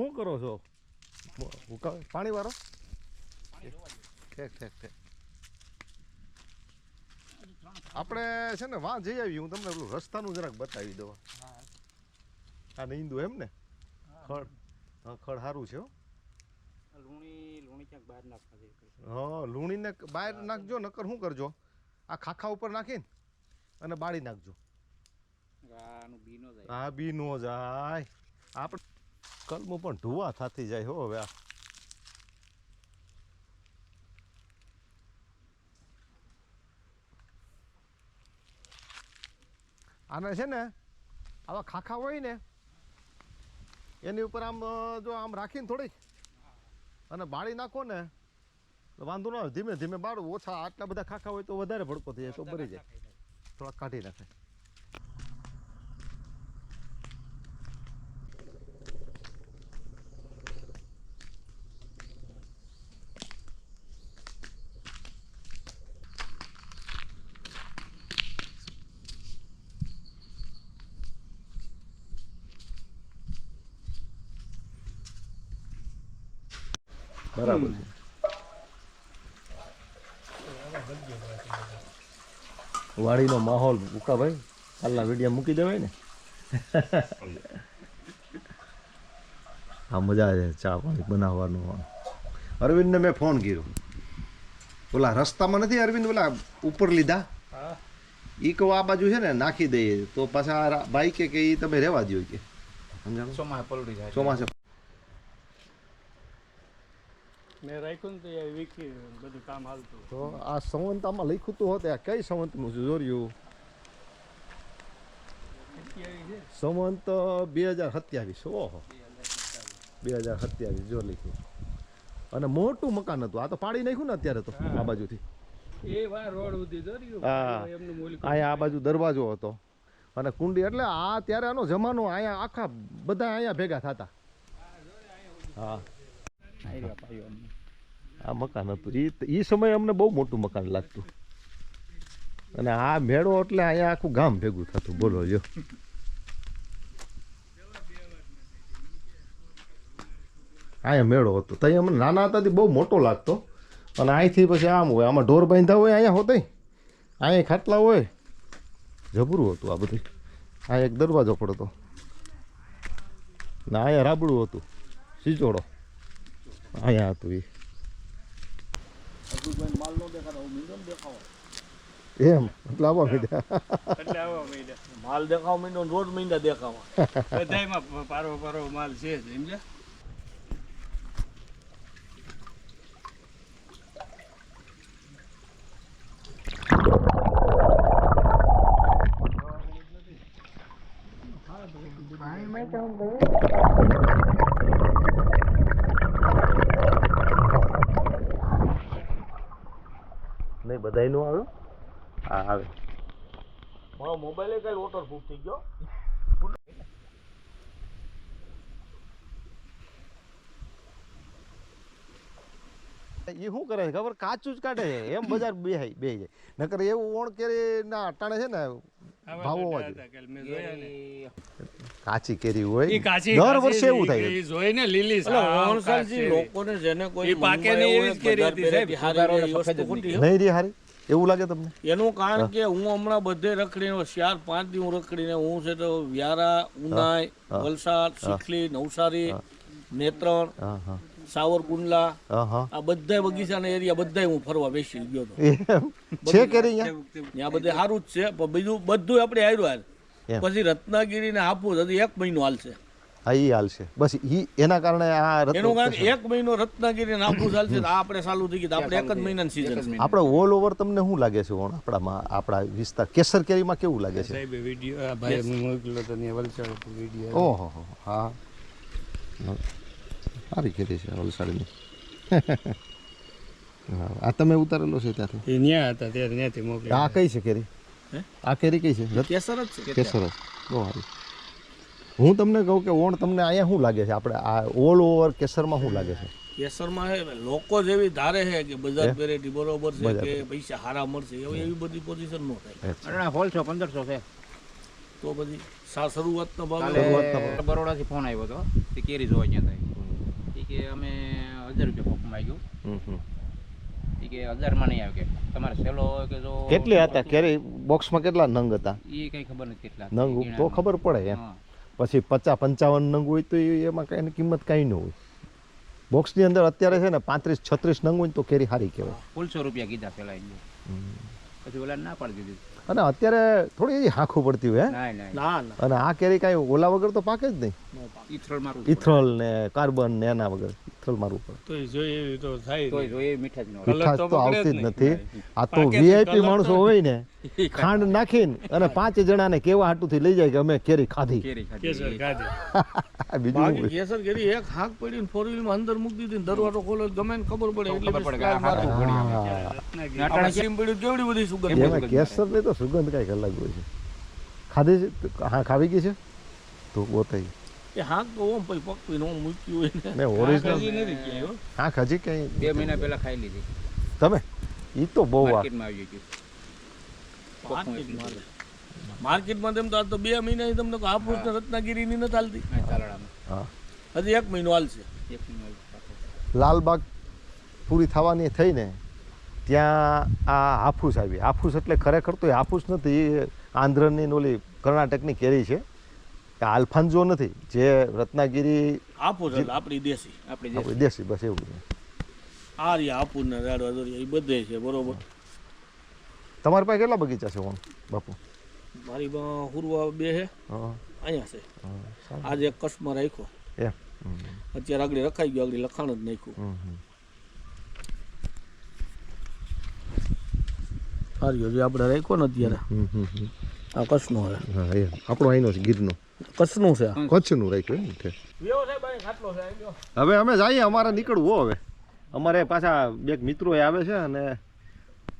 શું કરો છો? પાણી વાળો? ઠેક ઠેક ઠેક. આપણે છે ને વાં જઈ આવી હું તમને પેલું રસ્તાનું જરાક બતાવી દઉં. આ નીંદુ એમ ને? ખડ હા ખડ સારું છે હો. હા લૂણીને બહાર નાખજો નકર શું કરજો? આ ખાખા ઉપર નાખીને અને બાળી નાખજો. આ બી નો જાય. આપણે કલમું પણ ધુવા થતી જાય હો હવે આ. આને છે ને આવા ખાખા હોય ને એની ઉપર આમ જો આમ રાખીને થોડીક અને બાળી નાખો ને તો વાંધો ન આવે. ધીમે ધીમે બાળું ઓછા આટલા બધા ખાખા હોય તો વધારે ભડકો થઈ જાય તો ભરી જાય. થોડાક કાઢી નાખે. બરાબર છે વાડીનો માહોલ ઉકાભાઈ કાલના વીડિયો મૂકી દેવાય ને. આ મજા છે ચા પાણી બનાવવાનું. અરવિંદને મેં ફોન કર્યો. ઓલા રસ્તામાં નથી અરવિંદ ઓલા ઉપર લીધા? હા. ઈ કહું આ બાજુ છે ને નાખી દઈએ. તો પાછા બાઈક કે એ તમે રહેવા દો કે. સમજાણું? ચોમાસે પલળી જાય ચોમાસે મેં રાખ્યું તો એ વીખી બધું કામ હાલતું. તો આ સંવંતામાં લખ્યું તો હોતે આ કઈ સંવંતનું છે? જોર્યું સંવંત બે હજાર સત્યાવીસ ઓહો. બે હજાર સત્યાવીસ જો લખ્યું. અને મોટું મકાન હતું આ તો પાડી નાખ્યું ને અત્યારે તો આ બાજુથી. આ બાજુ દરવાજો હતો. અને કુંડી એટલે આ ત્યારે આનો જમાનો અહીંયા આખા બધા અહીંયા ભેગા થતા. હા. આ મકાન હતું. એ સમયે અમને બહુ મોટું મકાન લાગતું. અને આ મેળો એટલે અહીંયા આખું ગામ ભેગું થતું. બોલો જો અહીંયા મેળો હતો. ત્યાં અમને નાના હતા તે બહુ મોટો લાગતો. અને અહીંથી પછી આમ હોય. આમાં ઢોર બાંધા હોય અહીંયા હોતે અહીંયા ખાટલા હોય. જબરું હતું આ બધું. આ એક દરવાજો પડતો. ને અહીંયા રાબડું હતું. સિચોડો અહીંયા હતું એ. એમ એટલે આવા મીડ્યા. એટલે આવા માંડ્યા. માલ દેખાવ મીંડો રોજ મીંડા દેખાવા. બધાયમાં પારો પારો માલ છે સમજ્યા નહીં બધાય નો આવ્યો હા આવે. મારો મોબાઈલ કઈ વોટર પ્રૂફ થઈ ગયો? એ શું કરે છે ખબર? કાચું જ કાઢે છે. એમ બજાર બે બે જાય. નકર એવું ઓણ કેરી ના અટાણે છે ને ભાવો ને કાચી કેરી હોય. દર વર્ષે એવું થાય ઈ જોઈ લીલી ઓણસાલજી. લોકોને જેને કોઈ પાકે નહીં એવી કેરી હતી, સાહેબ. હારી. નહીં રે હારી. એવું લાગે તમને? એનું કારણ કે હું હમણાં બધે રખડીને ચાર પાંચ દી હું રખડીને હું છે તો વ્યારા ઉનાઈ વલસાડ ચીખલી નવસારી નેત્રણ સાવરકુંડલા આ બધા બગીચાના એરિયા બધા હું ફરવા બેસી ગયો હતો છે કેરી ત્યાં બધે સારું જ છે પણ બીજું બધું આપણે આવ્યું હાલ. પછી રત્નાગીરી ને હાપુસ હજી એક મહિનો હાલશે હા એ હાલ છે. બસ ઈ એના કારણે આ રત્ન એનું કારણ એક મહિનો રત્નાગીરી ને હાલશે તો આ આપણે ચાલુ થઈ ગયું. તો આપણે એક જ મહિનાની સીઝન આપણે ઓલ ઓવર તમને શું લાગે છે ઓણ? આપણામાં આપણા વિસ્તાર. કેસર કેરીમાં કેવું લાગે છે? સાહેબ વીડિયો ભાઈ તો ત્યાં વલસાડ વીડિયો ઓહો હો હા. સારી કેરી છે વલસાડની. હા, આ તમે ઉતારેલો છે ત્યાંથી? એ ન્યા હતા ત્યારે ત્યાંથી મોકલ્યો. આ કઈ છે કેરી? હે? આ કેરી કઈ છે? કેસર જ છે કેસર જ. બહુ સારી. હું તમને કહું કે ઓણ તમને અહીંયા શું લાગે છે? આપણે આ ઓલ ઓવર કેસરમાં શું લાગે છે? કેસરમાં હે લોકો જેવી ધારે છે કે બજાર વેરાયટી બરોબર છે કે પૈસા હારા મળશે એવી એવી બધી પોઝિશન નો થાય. અરે હોલ છો પંદરસો છે. તો બધી સા શરૂઆતનો ભાવ બરોડાથી ફોન આવ્યો હતો કે કેરી જોવા અહીંયા થાય કે અમે હજાર રૂપિયા પોક માંગ્યું. હમ, હમ. એ કે હજારમાં નહીં આવે કે તમારે સેલો કે જો કેટલી હતા? કેરી બોક્સમાં કેટલા નંગ હતા? એ કઈ ખબર નથી કેટલા નંગ તો ખબર પડે એમ. પછી પચાસ પંચાવન નંગ હોય તો એમાં કાંઈ એની કિંમત કાંઈ ન હોય. બોક્સની અંદર અત્યારે છે ને પાંત્રીસ છત્રીસ નંગ હોય ને તો કેરી સારી કહેવાય. સોળસો રૂપિયા કીધા પેલા એને પછી ઓલા ના પાડી દીધી. અને અત્યારે થોડી એવી હાંખું પડતી હોય હે? ના ના ના. ના અને આ કેરી કાંઈ ઓલા વગર તો પાકે જ નહીં. ઇથરોલ ને કાર્બન ને એના વગર ઇથરોલ મારવું પડે. તો જોઈએ મીઠાશ તો આવતી જ નથી. આ તો વીઆઈપી માણસો હોય ને ખાંડ નાખીને અને પાંચ જણાને કેવા હાટુથી લઈ જાય કે અમે કેરી ખાધી. કેસર બીજું કેરી એક હાંક પડીને ફોર વ્હીલમાં અંદર મૂકી દીધી ને દરવાજો ખોલો ગમે ને ખબર પડે એટલે પડે. પડી કેસરની તો સુગંધ કંઈક અલગ હોય છે. ખાધી છે? હા ખાવી ગઈ છે? તો બતાવી એ હાંક તો ઓમ પછી પકવીને ઓમ મૂક્યું હોય ને. ને ઓરિજિનલ નથી ક્યાંય હો. હા કઈ બે મહિના પહેલા ખાઈ લીધી. તમે? ઈ તો બહુ આ માર્કેટમાં આવી ગયું માર્કેટમાં? માર્કેટમાં તેમ તો આ તો બે મહિના તમને રત્નાગીરીની નથી હાલતી. હજી એક મહિનો હાલશે. એક મહિનો પાછો. લાલબાગ પૂરી થવાની થઈને ત્યાં આ હાફૂસ આવી. હાફૂસ એટલે ખરેખર તો એ હાફૂસ નથી એ આંધ્રની ને ઓલી કર્ણાટકની કેરી છે. આલ્ફાન્જો નથી જે રત્નાગીરી હાફૂસ આપણી દેશી આપણી દેશી. બસ એવું છે. આ રહ્યા ને રાડવા દોરિયા એ બધે છે બરોબર. તમારી પાસે કેટલા બગીચા છે બાપુ? મારી હુરવા બે છે હા. અહીંયા છે. આજે કચ્છમાં રાખ્યો એમ અત્યારે આગળ રખાઈ ગયો આગળ લખાણ જ નાખ્યું. હમ. જે આપણે રાખ્યો ને અત્યારે. આ કચ્છનો છે. હા એ. આપણો અહીંનો છે ગીરનો. કચ્છનું છે. આ કચ્છનું રાખ્યું એમ છે. હવે અમે જઈએ અમારે નીકળવું હવે. અમારે પાછા બે મિત્રો આવે છે અને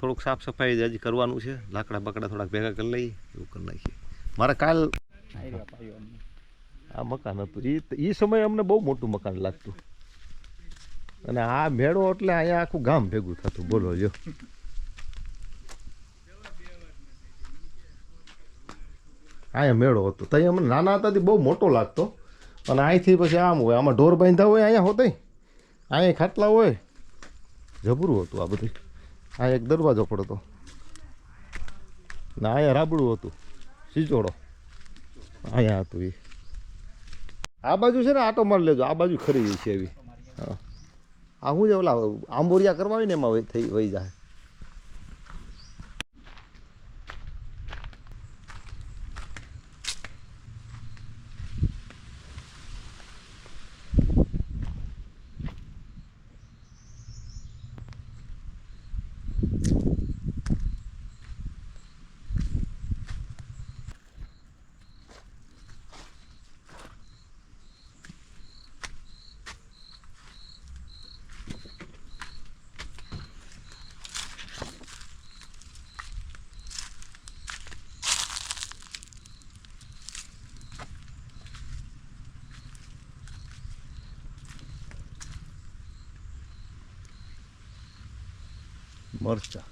થોડુંક સાફ સફાઈ હજી કરવાનું છે. લાકડા બકડા થોડાક ભેગા કરી લઈએ એવું કરી નાખીએ. મારે કાલ. આ મકાન હતું. એ એ સમયે અમને બહુ મોટું મકાન લાગતું. અને આ મેળો એટલે અહીંયા આખું ગામ ભેગું થતું. બોલો જો અહીંયા મેળો હતો. ત્યાં અમને નાના હતા બહુ મોટો લાગતો. અને અહીંથી પછી આમ હોય, આમાં ઢોર બાંધા હોય અહીંયા હોતે. અહીંયા ખાટલા હોય. જબરું હતું આ બધું. આ એક દરવાજો પડતો. ને અહીંયા રાબડું હતું. સિચોડો અહીંયા હતું એ આ બાજુ છે ને આટો મારી લેજો. આ બાજુ ખરી છે એવી. હા. આ શું છે ઓલા આંબોરિયા કરવા હોય ને એમાં થઈ વહી જાય. મરચા.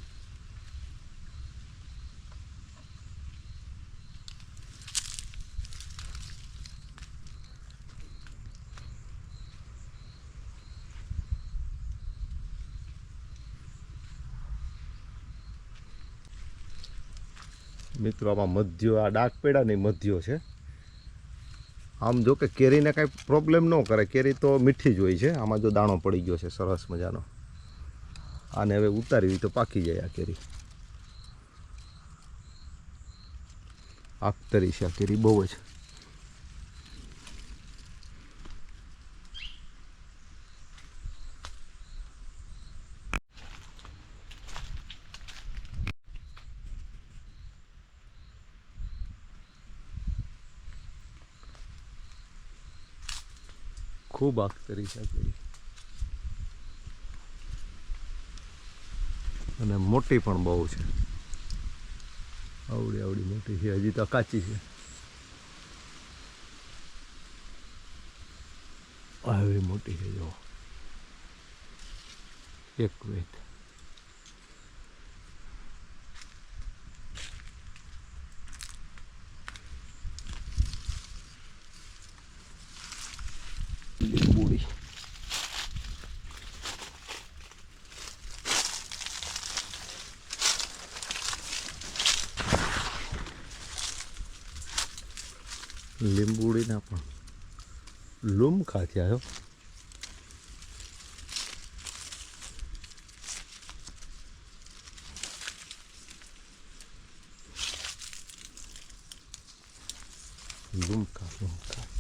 મિત્રો, આમાં મધ્યો, આ ડાક પેડા નહીં મધ્યો છે. આમ જો કે કેરીને કાંઈ પ્રોબ્લેમ ન કરે. કેરી તો મીઠી જ હોય છે. આમાં જો દાણો પડી ગયો છે, સરસ મજાનો. આને હવે ઉતારવી તો પાકી જાય આ કેરી. આખતરી છે આ કેરી, બહુ જ. ખૂબ આખતરી છે આ કેરી. અને મોટી પણ બહુ છે. આવડી આવડી મોટી છે. હજી તો કાચી છે. આવી મોટી છે, જો. એક વેત લીંબુડીના પણ લૂમ ખાધ્યા હો લૂમકા લૂમકા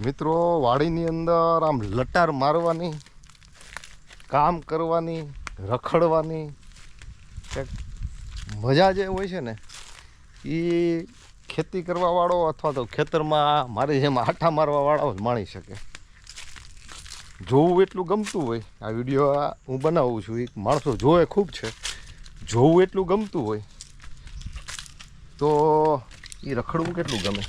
મિત્રો, વાડીની અંદર આમ લટાર મારવાની, કામ કરવાની, રખડવાની, કંઈક મજા જે હોય છે ને એ ખેતી કરવાવાળો અથવા તો ખેતરમાં મારી જેમ આટા મારવાવાળો માણી શકે. જોવું એટલું ગમતું હોય, આ વીડિયો હું બનાવું છું એ માણસો જોવે ખૂબ છે, જોવું એટલું ગમતું હોય, તો એ રખડવું કેટલું ગમે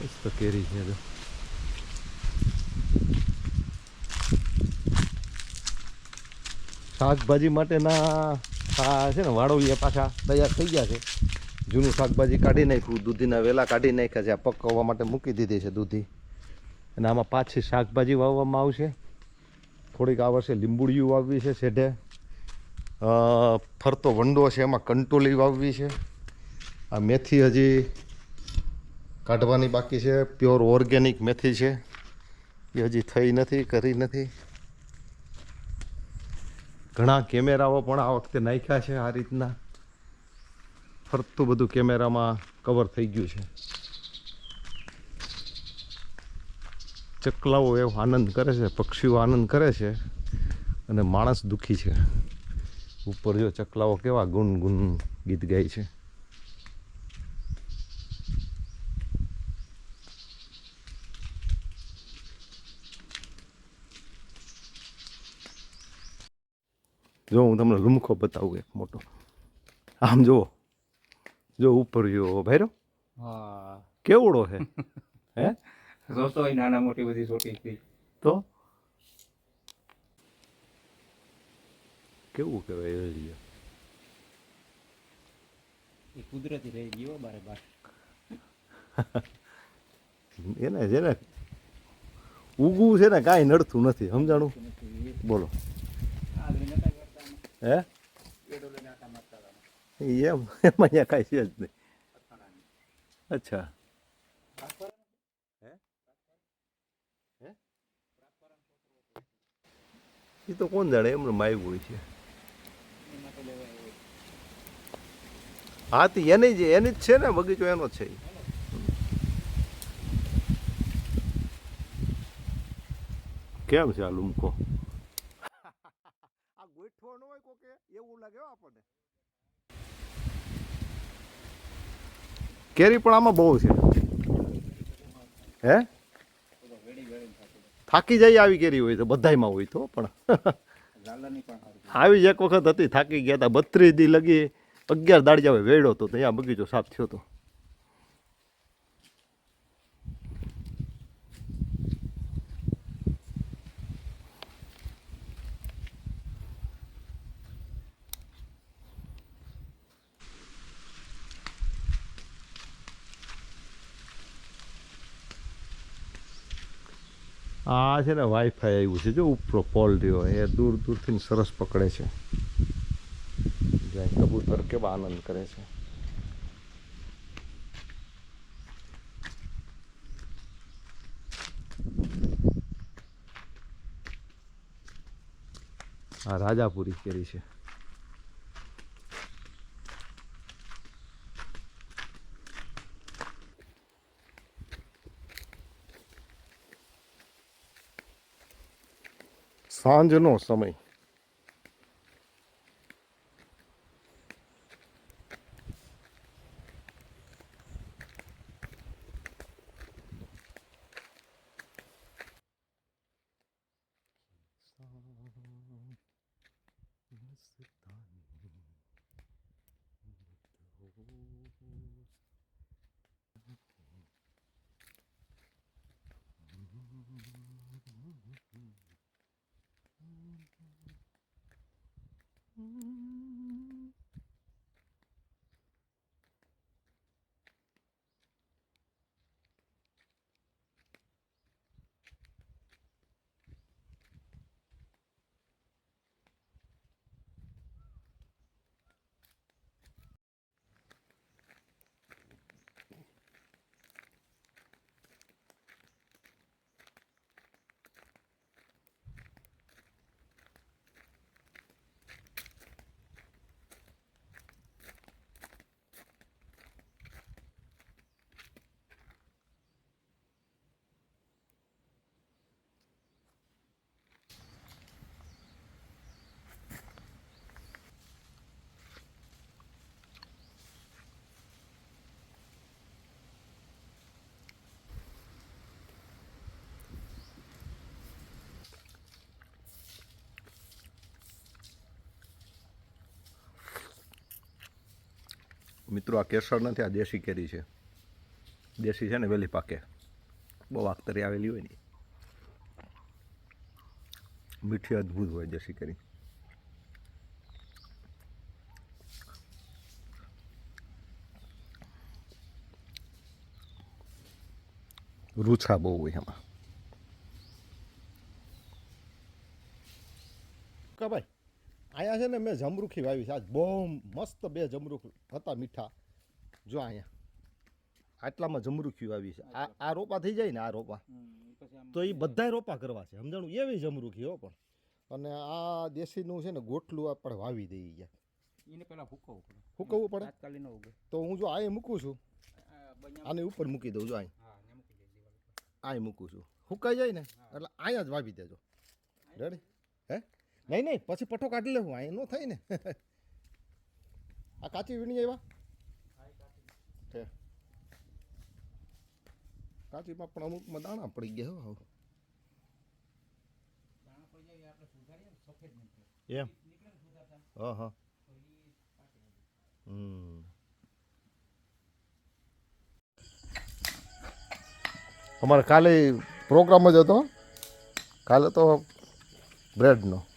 મસ્ત કેરી છે શાકભાજી માટેના આ છે ને વાળવીએ પાછા તૈયાર થઈ ગયા છે. જૂનું શાકભાજી કાઢી નાખ્યું, દૂધીના વેલા કાઢી નાખ્યા છે, આ પકવવા માટે મૂકી દીધી છે દૂધી. અને આમાં પાછી શાકભાજી વાવવામાં આવશે. થોડીક આ વર્ષે લીંબુડિયું વાવવી છે શેઢે. ફરતો વંડો છે, એમાં કંટોલી વાવવી છે. આ મેથી હજી કાઢવાની બાકી છે. પ્યોર ઓર્ગેનિક મેથી છે. એ હજી થઈ નથી, કરી નથી. ઘણા કેમેરાઓ પણ આ વખતે નાખ્યા છે આ રીતના. ફરતું બધું કેમેરામાં કવર થઈ ગયું છે. ચકલાઓ એવો આનંદ કરે છે, પક્ષીઓ આનંદ કરે છે અને માણસ દુઃખી છે. ઉપર જો ચકલાઓ કેવા ગુન ગુન ગીત ગાય છે. જો હું તમને લુમખો બતાવું એક મોટો. આમ જુઓ. જો ઉપર જુઓ ભાઈરો હા. કેવડો છે હે? જોતો નાના મોટી બધી છોટી તો? કેવું કહેવાય એ એ કુદરતી રહી ગયો બારે બાર. એને છે ને ઉગવું છે ને કાંઈ નડતું નથી સમજાણું? બોલો. હે એમ એમાં અહીંયા કાંઈ છે જ નહીં અચ્છા? એ તો કોણ જાણે એમને માયું હોય છે હા તો એની જ એની જ છે ને બગીચો એનો જ છે કેમ છે આ લુમકો આ ગોઠવો ન હોય કોકે એવું લાગે હો આપણને કેરી પણ આમાં બહુ છે. હે? થાકી જાય આવી કેરી હોય તો, બધાયમાં હોય તો પણ. આવી જ એક વખત હતી, થાકી ગયા હતા બત્રીસ દી લગી, અગિયાર દાડિયા હવે વેડ્યો તો, ત્યાં બગીચો સાફ થયો હતો આ છે ને વાઈફાઈ આવ્યું છે. જો ઉપરો પોલ રહ્યો એ દૂર દૂરથી સરસ પકડે છે. જ્યાં કબૂતર કેવા આનંદ કરે છે. આ રાજાપુરી કેરી છે. સાંજનો સમય. મિત્રો, આ કેસર નથી, આ દેશી કેરી છે. દેશી છે ને વહેલી પાકે. બહુ આખતરી આવેલી હોય ને. મીઠી અદ્ભુત હોય દેશી કેરી. રૂછા બહુ હોય એમાં. કે ભાઈ? અહીંયા છે ને મેં જમરૂખી વાવી છે. આજ બહુ મસ્ત બે જમરૂખ હતા મીઠા. જો અહીંયા. આટલામાં જમરૂખી વાવી છે. આ આ રોપા થઈ જાય ને આ રોપા. તો એ બધાય રોપા કરવા છે. સમજાણું? એવી જમરૂખી હો પણ. અને આ દેશીનું છે ને ગોટલું આપણે વાવી દઈએ ગયા એને પહેલા ફૂકવવું પડે. ફૂકવવું પડે? ઉગે. તો હું જો આ મૂકું છું. આ આની ઉપર મૂકી દઉં જો અહીં ને મૂકી છું. હુકાઈ જાય ને? એટલે અહીંયા જ વાવી દેજો. રેડી નહીં નહીં પછી પઠો કાઢી લેવું અહીં નો થાય ને. આ કાચી વીણી આવ્યા? છે કાચીમાં પણ અમુકમાં દાણા પડી ગયા હો એમ. હા હા. હમ. અમારે કાલે પ્રોગ્રામ જ હતો. કાલે તો બ્રેડનો.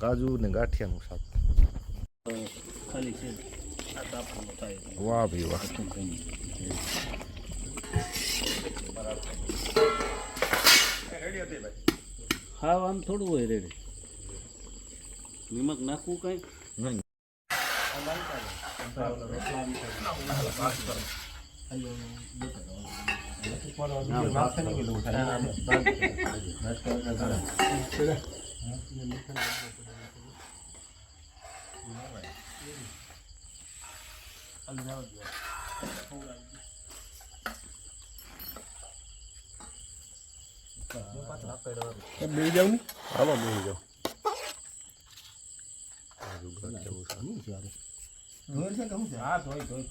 કાજુ ને ગાંઠિયાનું શાક. ખાલી છે. આ તાપવાનું થાય. વાહ ભાઈ વાહ. હા આમ થોડું હોય રેડી નિમક નાખવું કઈ? હાલો બેસી જાઓ હા ધોઈ ધોઈ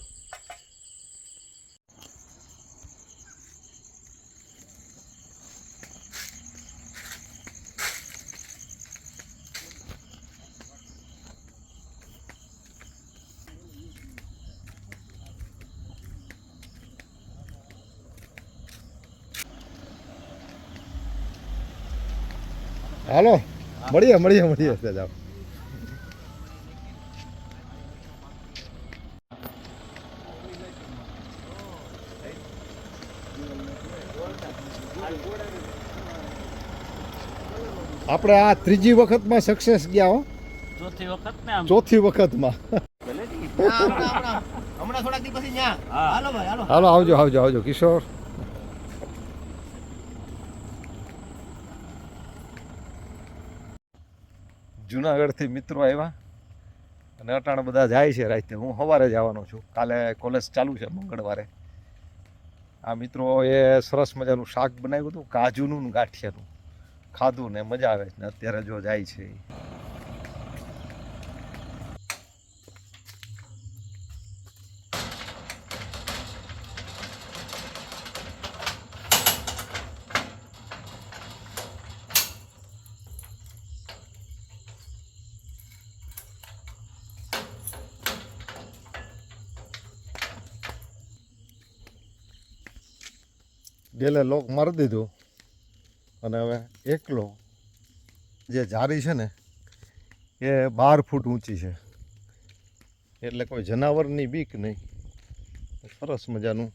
હાલો મળીએ મળીએ મળીએ. જાઓ આપણે આ ત્રીજી વખતમાં સક્સેસ ગયા હો. ચોથી વખત ને ચોથી વખતમાં. હમણાં થોડાક દિવસ પછી ન્યા. હાલો ભાઈ હાલો. હાલો આવજો આવજો આવજો કિશોર. જુનાગઢથી મિત્રો આવ્યા. અને અટાણે બધા જાય છે રાતે. હું સવારે જવાનો છું. કાલે કોલેજ ચાલુ છે મંગળવારે. આ મિત્રો એ સરસ મજાનું શાક બનાવ્યું હતું. કાજુનું ગાંઠિયાનું. ખાધું ને મજા આવે છે. ને અત્યારે જો જાય છે ડેલે લોક મારી દીધું. અને હવે એકલો જે જારી છે ને, એ બાર ફૂટ ઊંચી છે. એટલે કોઈ જનાવરની બીક નહીં. સરસ મજાનું